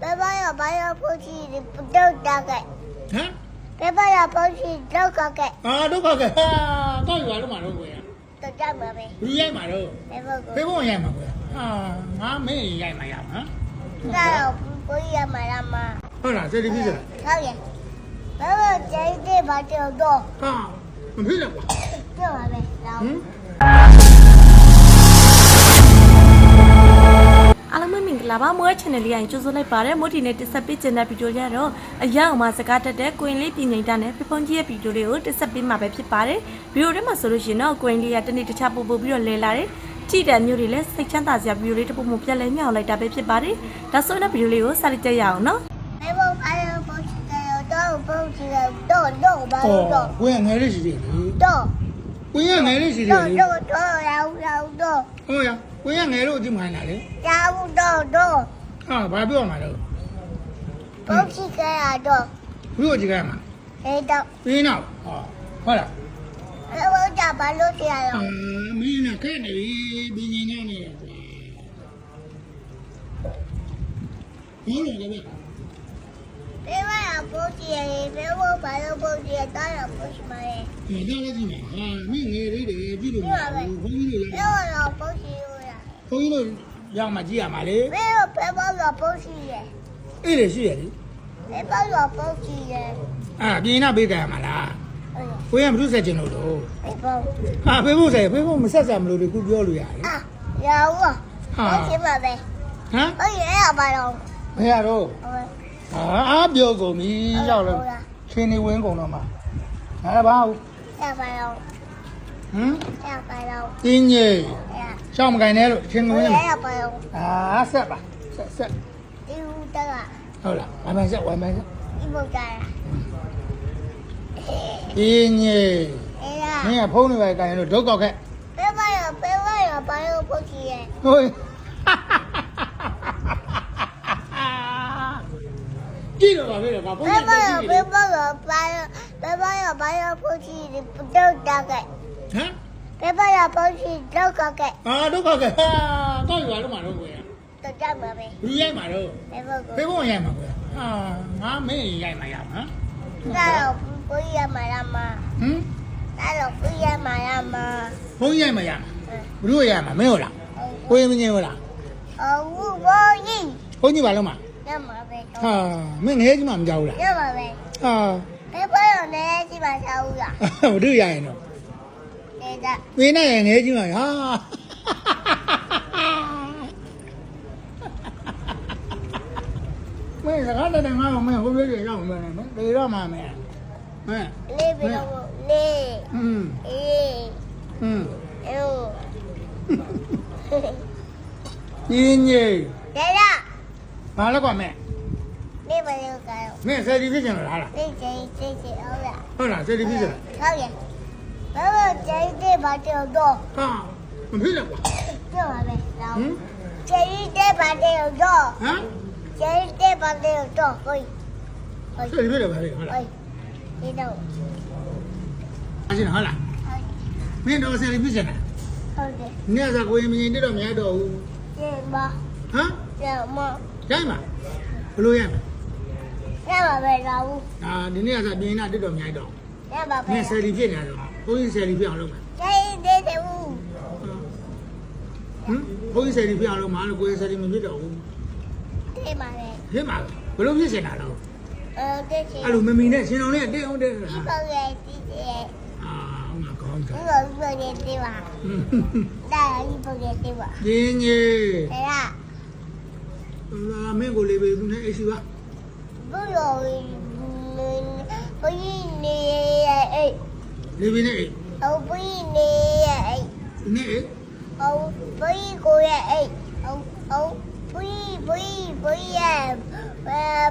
爸爸要把要过去的不都大概， ဟမ် 爸爸要过去都大概， အာဒုက္ခကဲဟာတော့ရွာလုံးမှာတော့ကိုရ 都这么呗， လူရိုက်မှာတော့ 爸爸 ဖေ 过， ဖို့ရိုက်မှာကိုရဟာငါမင်းရိုက်မှာရမှာ 那我不要买了吗？ ဟုတ်လားစက်တီပြီးစလား 讨厌，爸爸这一点把这多， ဟာမဖြစ်တော့ကွာ 这么呗，然 ဟ 后 မ် ် အားလုံးမင်္ဂလာပါမွေး channel လေးအရင်ကြိုဆိုလိုက်ပါရစေမွေးဒီနေ့တင်ဆက်ပေးခြင်းတဲ့ဗီဒီယိုလေးကတော့အရောက်မှာစကားတက်တဲ့ကိုရင်လေးပြည်ငိမ့်တာနဲ့ဖေဖုန်ကြီးရဲ့ဗီဒီယိုလေးကိုတင်ဆက်ပေးမှာပဲဖြစ်ပါတယ်ဗီဒီယိုထဲမှာဆိုလို့ရှိရင်တော့ကိုရင်လေးကတနေ့တခြားပို့ပို့ပြီးတော့လဲလာတယ်ကြည့်တဲ့မျိုးတွေလည်းစိတ်ချမ်းသာစရာဗီဒီယိုလေးတစ်ပုဒ်မှပြက်လဲမြောက်လိုက်တာပဲဖြစ်ပါတယ်ဒါဆိုရင်ဗီဒီယိုလေးကိုစလိုက်ကြရအောင်နော်တော့တော့ဘာလို့တော့ကိုရင်ငယ်လေးရှိတယ်လေတော့ကိုရင်ငယ်လေးရှိတယ်လေတော့တော့ရောက်ရောက်တော့ဟုတ်ရ ကိုရငယ်တို့ဒီမှန်တာလေတာဘူးတော့တော့ဟာဘာပြောမှာလဲဘောက်ချီကရတော့ဘုရားကြီးကမှာအဲတော့ပြင်းတော့ဟောဟုတ်လားအဲ့ဘောက်ကြပါလို့တရားရောမင်းကခဲ့နေပြီဘင်းနေနေတယ်ဘင်းနေတယ်ဗျဘယ်မှာဘောက်ကြီးရေဘယ်ဘောက်ဘာလို့ဘောက်ကြီးတော့ရဖို့ရှိမလဲဒီတော့လည်းဒီမှာဟာမင်းငယ်လေးတွေကြည့်လို့မဟုတ်ဘူးဘုန်းကြီးတွေလည်းဘယ်တော့ဘောက်ကြီး ဘုန်းကြီးတို့ရောက်မှကြည့်ရမှာလေမင်းတို့ဖေဖော်ဆိုပုတ်ရှိရဲ့အေးလေရှိရလေဖေဖော်ဆိုပုတ်ရှိရဲ့အာပြင်းနာပေးကြရမှာလားကိုရမထုဆက်ချင်လို့လို့ဖေဖော်ဟာဖေဖော်ဆက်ဖေဖော်မဆက်ဆက်မလို့လေခုပြောလို့ရတယ်အာရအောင်ပါဟာရှင်းပါပဲဟမ်ဟုတ်ရဲ့အပါတော့ဘယ်ရတော့ဟာအာပြောကုန်ပြီရောက်လို့ရှင်နေဝင်းကုန်တော့မှာဒါလည်းဘာဟုတ်ရပါတော့ဟမ်ရပါတော့တင်းကြီး ရှောင်းမကင်နဲ့လို့ချင်းငုံနေရပါရောအာဆက်ပါဆက်ဆက်ဒီဦးတကဟုတ်လားဝိုင်မိုင်ဆက်ဝိုင်မိုင်ဆက်ဒီဘုတ်တာအင်းညေအေးရမင်းကဖုန်းတွေပဲကင်လို့ဒုက္ခခက်ပေးပါရောပေးပါရောဘာလို့ဖုတ်ကြည့်ရဟုတ်ကြည့်တော့ပါပဲငါဖုန်းကြည့်ပေးပါရောပေးပါရောဘာလို့ပေးပါရောဘာလို့ဖုတ်ကြည့်ဒီဒုက္ခခက်ဟမ် 别问了不接都大概， အာဒုက္ခခဲ့ဟာတော့ရွာလုံးမှာတော့ကိုရ 都这么呗。 လူရိုက်မှာတော့ 别问 ဖေ 过， ဖို့ရိုက်မှာကိုရဟာငါမင်းရိုက်မှာရမှာ 那老不也买了吗？ ဟမ် 那老不也买了吗？ ဘုန်းကြီးရိုက်မှာရမှာ 嗯， ဘလို့ရိုက်မှာမင်းဟုတ်လားကိုရင်မင်းဟုတ်လား 呃，我我一， ဘုန်းကြီးပါလုံးမှာ 那么呗， ဟာမင်းငယ်ကြီးမှမကြောက်ဘူးလား 那么呗， ဟာ 别问了，那基本上无了， ဘလို့ရိုက်ရင်တော့ ငယ်ကြမင်းနဲ့ရငယ်ချင်းပါဟာမင်းစကားတဲ့ငါ့ကိုမင်းဟိုလိုကြီးရောက်မယ်နော်ဒေရမှာမင်းဟဲ့လေးဘီတော့လေးอืมအေးอืมအေးညင်ညင်ဒေရဘာလဲကွာမင်းလေးဘီတော့ကောင်းမင်းဆယ်ဒီဖြစ်ကျင်လားလားလေးကျင်းကျင်းကျင်းဟုတ်လားဟုတ်လားဆယ်ဒီဖြစ်ကျင်ဟုတ်ရဲ့ 爸爸这一点把这个多， ဟာမဖြစ်တော့ကွာ 这么呗，然后 ဟမ် 这一点把这个多， ဟမ် 这一点把这个多，可以，可 ဆယ် 以， ဒီဖြစ်တယ်ဗျာဟုတ် 可 လား 以，知道， အရှင်ဟုတ်လား 可以， မင်းတော့ဆယ်ဒီဖြစ်ချင်တယ် 好的， နေ့ကကိုရင်မင်းတက်တော့မရတော့ဘူး 这么 ဟမ် 这么， ရိုက်မှာဘလို့ရိုက်မှာ 那么呗，然后 အာဒီနေ့ကပြင်းတာတက်တော့မရတော့ 那么 မင်းဆ 呗， ယ်ဒီဖြစ်နေတော့ ကိုကြီးဆယ်လီပြအောင်လုပ်မယ်။ရေးနေတယ်ဘူးဟမ်ကိုကြီးဆယ်လီပြအောင်လုပ်မှာလို့ကိုကြီးဆယ်လီမဖြစ်တော့ဘူး။တယ်ပါလေ။ဖြစ်မှာဘယ်လိုဖြစ်စင်တာလဲ။။အော်တယ်ရှင်။အဲ့လိုမမီနဲ့ရှင်တော်လေးကတဲ့အောင်တဲ့ဒီဟာပေါ်ရဲ့ဒီရဲ့အာငါကောင်းတာဒီပေါ်ဒီပေါ်ရဲ့ဒီပါ။ဒါဒီပေါ်ရဲ့ဒီပါ။ရင်းငယ်။ဒါကလာမင်းကိုလေးပဲသူနဲ့အိတ်စီပါ။ဘူးရောဘူးနေရဲ့အဲ့ နေပြီနေအိတ်အဘိနေရဲ့အိတ်နေအိတ်အဘိကိုရဲ့အိတ်အအဘိဘိဘိရဲ့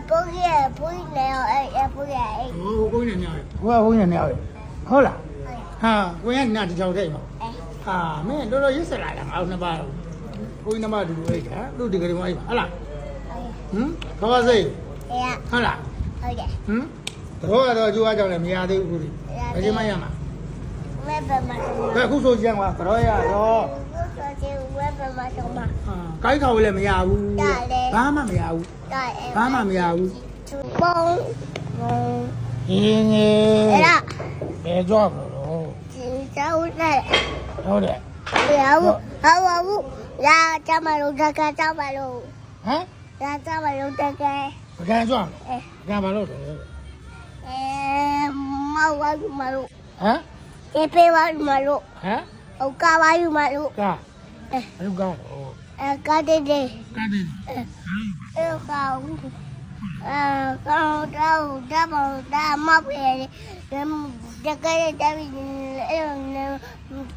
ပုတ်ရဲ့ဘိနေရဲ့အိတ်ပုတ်ရဲ့အိတ်ဟိုကိုနေနေဟိုကကိုနေနေဟုတ်လားဟာကိုရနာတကြောင်တဲ့မှာဟာမင်းတော်တော်ရစ်စလာတာငါ့နှစ်ပါးတော့ကိုင်းနမတူအိတ်ဟာသူ့ဒီကလေးမအိတ်ဟုတ်လားဟမ်ခါစေးဟုတ်လားဟုတ်တယ်ဟမ်တော့တော့ကြွားကြောင်လည်းမရသေးဘူးခုဒီအချိန်မှရမှာ ဝဲဘမတော်ဘယ်မှာအခုဆိုကြံကွာဘရောရရောဆိုချင်ဝဲဘမတော်မှာ ကိုက်ခေါ်လည်းမရဘူးရတယ် ဘာမှမရဘူးတိုက်အဲဘာမှမရဘူးပုံပုံရင်းငယ်အဲ့ဒါဘယ်ကြောက်လို့တော့ဒီကျောင်းနဲ့ဟုတ်တယ်ရဘူးဟောဘူးလာကြမလို့တကကြမလို့ဟမ်လာကြမလို့တကပကံကြောက်လို့အဲပကံမလို့တော့ဟဲ့အဲမဝါကြမလို့ဟမ် ကေပေဝါယူမလို့ဟမ်ဟိုကဝါယူမလို့ကာအဲဘယ်လိုကားတော့အဲကတဲ့တဲ့ကားတယ်အဲကောင်အဲကောင်တော့ဓာတ်ပေါ်ဓာတ်မောက်ပြတယ်တကယ်တက်ပြီးအဲ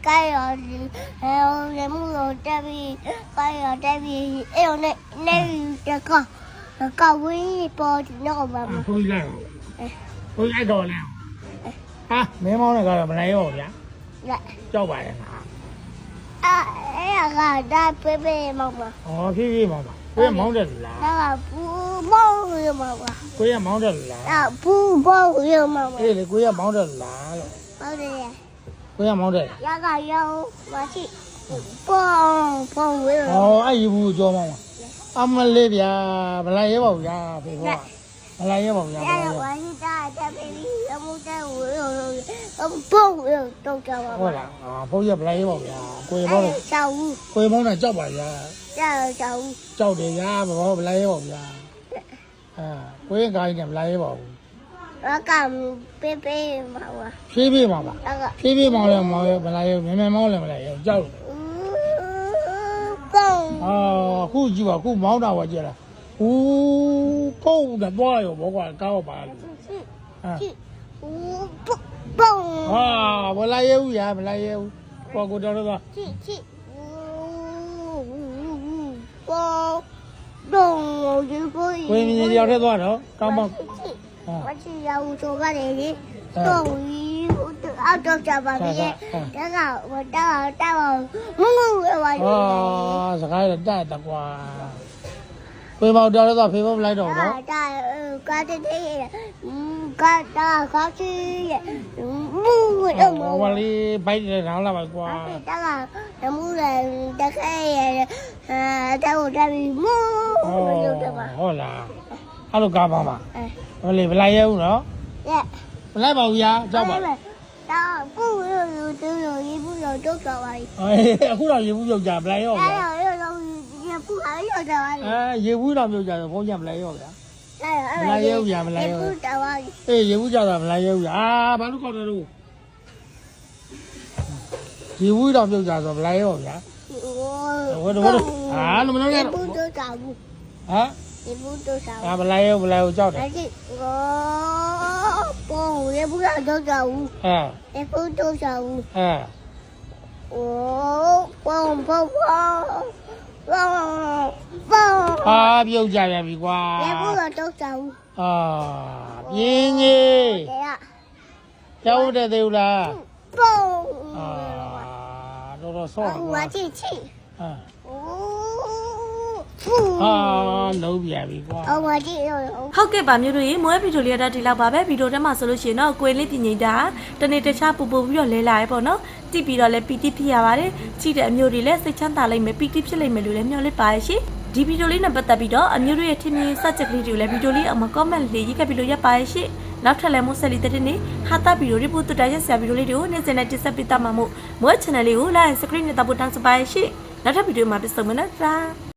ကိုင်ရောအဲလေမှုရောတက်ပြီးကိုင်ရောတက်ပြီးအဲနဲ့နေတကောကဝင်းပေါ်တော့မှာဖုန်းလိုက်တော့ဖုန်းလိုက်တော့လဲ ဟာမင်းမောင်းလည်းကတော့မနိုင်ရောဗျာရကြောက်ပါရဲ့ငါအဲအဲကဒါပေပေမောက်ပါဩဖြည်းဖြည်းမောင်းပါကိုရမောင်းတယ်လားဒါကဘူးမောက်ရမှာပါကိုရမောင်းတယ်လားဒါဘူးမောက်ရမှာပါအေးလေကိုရမောင်းတယ်လားလို့ဟုတ်တယ်ကိုရမောင်းတယ်ရကရောမရှိပုံပုံဝဲဩအဲ့ဒီဘူးကြောမောင်းပါအမလေးဗျာမလိုက်ရဲပါဘူးဗျာဖေဖေက မလိုက်ရဲပါဘူးဗျာရမလိုက်ရရဲဝါရှိတာတက်ပြီးအမှုတဲ့ဝဲပုံဝဲတော့ကြပါဟုတ်လားအာဖုန်းရမလိုက်ရဲပါဘူးဗျာကိုရမောင်းတယ်ချောင်းကိုရမောင်းတယ်ကြောက်ပါဗျာကျချောင်းကြောက်တယ်ဗျာဘာမလိုက်ရဲပါဘူးဗျာအာကိုရကားကြီးနဲ့မလိုက်ရဲပါဘူးရကပေပေမှာပါဖြည်းဖြည်းမောင်းပါရကဖြည်းဖြည်းမောင်းလဲမောင်းရမလိုက်ရဲမြန်မြန်မောင်းလဲမလိုက်ရဲကြောက်တယ်ပုံအာခုကြည့်ပါခုမောင်းတာပါကြည့်လားဦး 蹦的多有不管高吧？啊，五蹦蹦啊！我来业务员，我来业务，我给我找找吧。去去，五五五蹦蹦，我就可以。闺女，你要这多少？刚蹦。我去要五九八零零，斗鱼澳洲小宝贝，等下我到到我，我我我。啊，这还得带的瓜。 ဖေးပေါက်တာလို့ဆိုဖေးပေါက်မလိုက်တော့ဘူးနော်တာကာတတဲ့ရကာတာကာချီရမူတော့မဝါလေးဘိုက်တယ်ရောင်းလာပါကွာတာကတမှုရတခဲရအဲတဲ့ကိုတက်ပြီးမူလို့တော့ပါဟုတ်လားအဲ့လိုကားပါမှာဟိုလေမလိုက်ရဘူးနော်ရက်မလိုက်ပါဘူးယာကြောက်ပါတော့ပုလို့တူလို့ရေဘူးလို့တုတ်တော်ပါလေ။အေးအခုတော့ရေဘူးပြုတ်ကြပလိုက်ရော။အဲ့တော့ရေတော့ 东西也不还有找完。 အဲရေဘူးတော့ပြုတ်ကြတော့ဘုန်းကြီးမလိုက်ရောဗျာ 哎呀，也不找完。 အေးရေဘူးကြတာမလိုက်ရဲဘူးအာဘာလို့ခေါ်တယ်လို့ရေဘူးတော့ပြုတ်ကြဆိုမလိုက်ရောဗျာ 我我我啊那么能也干不都找不， ဟမ် 也不都找 အာ 不。 မလိုက်ရောမလိုက်ရောကြောက်တယ် 而且我不，也不让都找不， အဲ 也不都找不。 အဲ 我蹦蹦蹦蹦蹦， အာပြုတ်ကြရပြီကွာဘယ်ဘူးတော့တုတ်ဆောင်အာပြင်းကြီးကျောက်တဲ့သေးဘူးလားပုံအာတော်တော်ဆော့ဟိုကချိချိအာအာလုံးပြပြီကွာအော်ပါကြည့်ရောဟုတ်ကဲ့ပါမျိုးတို့ရေမွဲဗီဒီယိုလေးရတာဒီလောက်ပါပဲဗီဒီယိုတက်မှာဆိုလို့ရှိရင်တော့ကိုယ်လေးပြင်နေတာတနေ့တခြားပူပူပြီးတော့လဲလာရဲပေါ့နော် ကြည့်ပြီးတော့လဲပီတိဖြစ်ရပါတယ်ကြည့်တဲ့အမျိုးတွေလည်းစိတ်ချမ်းသာလိမ့်မယ်ပီတိဖြစ်လိမ့်မယ်လို့လည်းမျှော်လင့်ပါရရှင်ဒီဗီဒီယိုလေးနဲ့ပတ်သက်ပြီးတော့အမျိုးတို့ရဲ့ထင်မြင်စချက်ကလေးတွေကိုလည်းဗီဒီယိုလေးအမ comment လေးရေးခဲ့ပြီးလို့ရပါရရှင်နောက်ထပ်လည်းမို့ဆက်လီတဲ့နေ့ဟာတာဗီဒီယိုတွေပို့တူတရရက်ဆရာဗီဒီယိုလေးတွေကိုနေ့စဉ်နဲ့တင်ဆက်ပေးတတ်မှာမို့မွေး channel လေးကို like subscribe နဲ့တပ်ဖို့တောင်းဆိုပါရရှင်နောက်ထပ်ဗီဒီယိုမှာပြန်ဆုံမယ်နော်